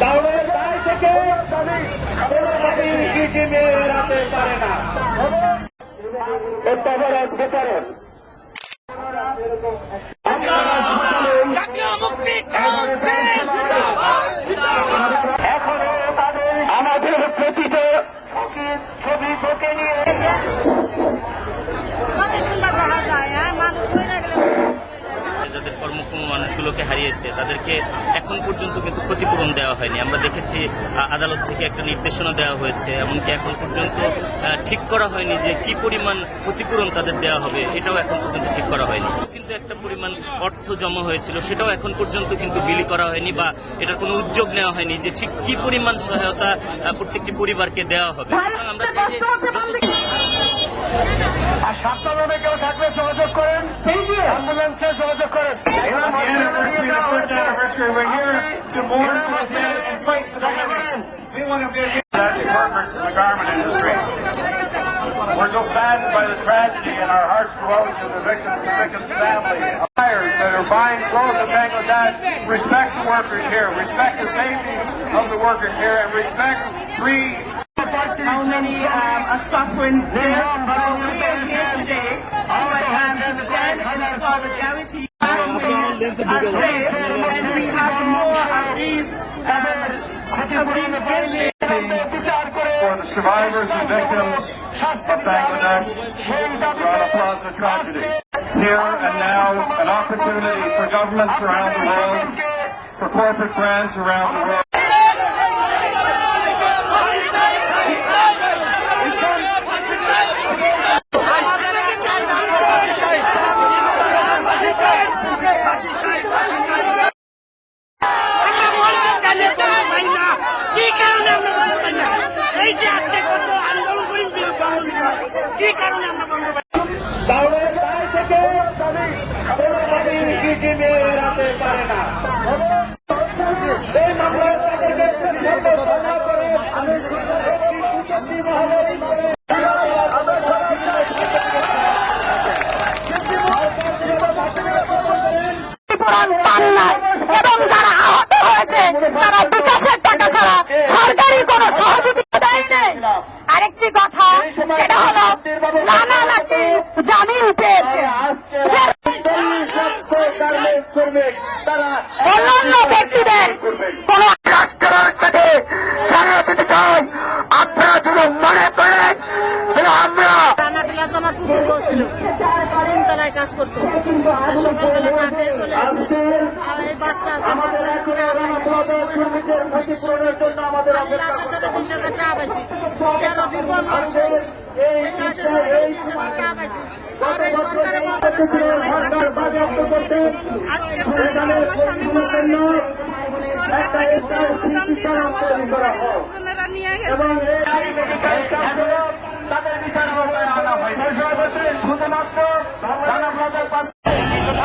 তাহলে তাই থেকে কোনোভাবেই ডিজি মেয়েরাতে পারে না। মানুষগুলোকে হারিয়েছে তাদেরকে এখন পর্যন্ত কিন্তু ক্ষতিপূরণ দেওয়া হয়নি। আমরা দেখেছি আদালত থেকে একটা নির্দেশনা দেওয়া হয়েছে এমনকি এখন পর্যন্ত ঠিক করা হয়নি যে কি পরিমাণ ক্ষতিপূরণ তাদের দেওয়া হবে এটাও এখন পর্যন্ত ঠিক করা হয়নি। কিন্তু একটা পরিমাণ অর্থ জমা হয়েছিল সেটাও এখন পর্যন্ত কিন্তু বিলি করা হয়নি বা এটার কোনো উদ্যোগ নেওয়া হয়নি যে ঠিক কি পরিমাণ সহায়তা প্রত্যেকটি পরিবারকে দেওয়া হবে। আমরা চাই যে যত- আর সাবধানে কেউ থাকলে যোগাযোগ করেন অ্যাম্বুলেন্সে যোগাযোগ করেন anniversary, the first anniversary, we're here to mourn with them and fight for the living. We want to be fantastic workers in the garment industry. We're so saddened by the tragedy and our hearts go out to the victims, the victims' family. Buyers that are buying clothes in Bangladesh, respect the workers here, respect the safety of the workers here, and respect free how many um, are suffering still. But we are here today to stand in solidarity families are safe, and we have more of these, uh, of these business. For the survivors and victims of Bangladesh, Rana Plaza tragedy. Here and now, an opportunity for governments around the world, for corporate brands around the world. এই যে আজকে কত আন্দোলন করি বন্ধ কি কারণে আমরা বন্ধ তাহলে তাই থেকে কোনোভাবেই ডিজি মেয়েরাতে পারে না এই মামলায় তাদেরকে সর্বসম্মা করে একটি মহলের করে ক্ষতিপূরণ পান নাই এবং যারা আহত হয়েছে তারা বিকাশের টাকা ছাড়া সরকারি কোনো সহযোগিতা দেয়নি আরেকটি কথা সেটা হলো নানা নাকি জামিন পেয়েছে। অন্যান্য ব্যক্তিদের কোন কাজ করতো। সকালবেলা না খেয়ে চলে আসে। আর এই বাচ্চা আছে বাচ্চা আমি লাশের সাথে বিশ হাজার টাকা পাইছি। তেরো দিন পর লাশ পাইছি। লাশের সাথে বিশ হাজার টাকা পাইছি। আর এই সরকারের বছরে ছয়তলায় চাকরি করি। আজকের তারিখে আমার স্বামী মারা গেছে। সরকার থেকে অনুদান দিয়েছে আমার শ্বশুর লোকজনেরা নিয়ে গেছে। তাদের বিচার আনা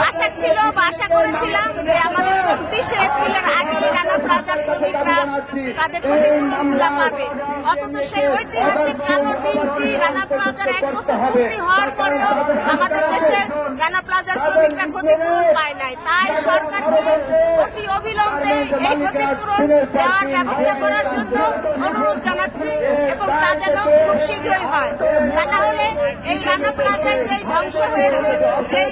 আশা ছিল বা করেছিলাম যে আমাদের চব্বিশে এপ্রিলের আগে রানা প্লাজার শ্রমিকরা তাদের ক্ষতিপূরণগুলো পাবে। অথচ সেই ঐতিহাসিক কালো দিনটি রানা প্লাজার এক বছর পূর্তি হওয়ার পরেও আমাদের দেশের রানা প্লাজার শ্রমিকরা ক্ষতিপূরণ পায় নাই। তাই সরকারকে অতি অবিলম্বে এই ক্ষতিপূরণ দেওয়ার ব্যবস্থা করার জন্য অনুরোধ জানাচ্ছি এবং তা যেন খুব শীঘ্রই হয়। তা না হলে এই রানা প্লাজায় যেই ধ্বংস হয়েছে যেই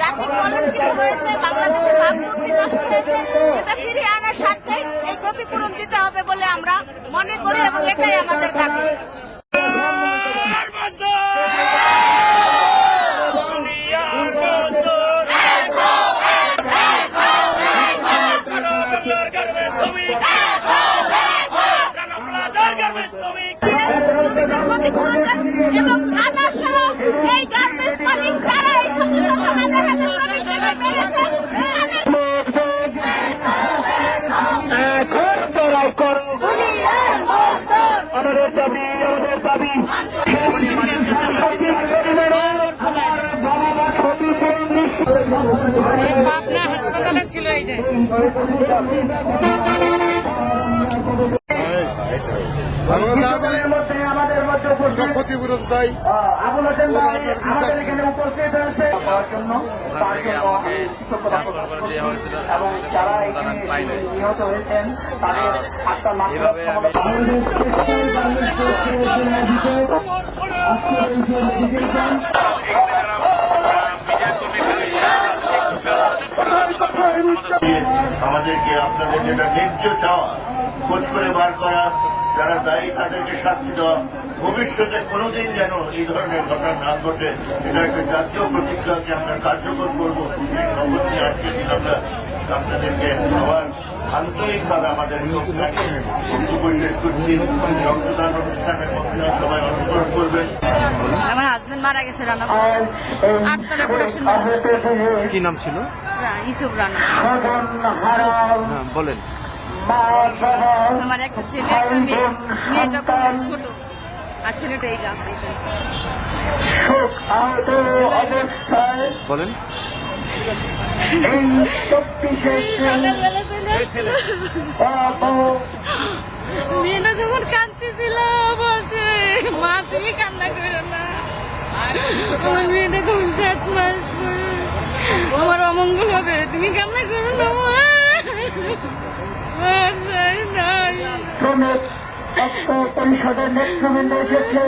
জাতি কলঙ্কিত হয়েছে বাংলাদেশের ভাবমূর্তি নষ্ট হয়েছে, সেটা ফিরিয়ে আনার স্বার্থে এই ক্ষতিপূরণ দিতে হবে বলে আমরা মনে করি এবং এটাই আমাদের দাবি। ক্ষতিপূরণ এবং রানা সহ এই গার্মেন্টস মালিক যারা এই শত শত হাজার হাজার শ্রমিকদের মেরেছে তাদের এখন তোরাই করো। আমাদের দাবি আমাদের দাবি সঠিক পরিমাণে ক্ষতিপূরণ নিশ্চিত পাবনা হাসপাতালে ছিল এই যে কিছুক্ষণের মধ্যে আমাদের মধ্যে উপস্থিত আমরা ক্ষতিপূরণ চাই আবুল হোসেন ওরা ভাই আপনার বিচার আমাদের এখানে উপস্থিত হয়েছে পাওয়ার জন্য তার জন্য আমি কৃতজ্ঞতা প্রকাশ করছি এবং যারা এখানে নিহত হয়েছেন তাদের আত্মার মাত্রা আমাদেরকে আপনাদের যেটা ন্যায্য চাওয়া খোঁজ করে বার করা যারা দায়ী তাদেরকে শাস্তি দেওয়া ভবিষ্যতে কোনোদিন যেন এই ধরনের ঘটনা না ঘটে এটা একটা জাতীয় প্রতিজ্ঞাকে আমরা কার্যকর করব। এই শপথ নিয়ে আজকের দিন আমরা আপনাদেরকে আবার আন্তরিকভাবে আমাদের বক্তব্য শেষ করছি। রক্তদান অনুষ্ঠানের মধ্যে সবাই অংশগ্রহণ করবেন। আমার হাজবেন্ড মারা গেছে রানা আটতলা প্রোডাকশন কি নাম ছিল? ইসুফ রানা। হ্যাঁ, বলেন। আমার একটা ছেলে একটা মেয়ে। মেয়েটা খুব ছোট। আর ছেলেটা এই গাছ। বলেন। মেয়েটা যখন কাঁদতেছিল বলছে মা তুমি কান্না করো না। আমার মেয়েটা তখন সাত মাস। আমার অমঙ্গল হবে। তুমি কান্না করো না মা। শ্রমিক পরিষদের নেতৃবৃন্দ এসেছে।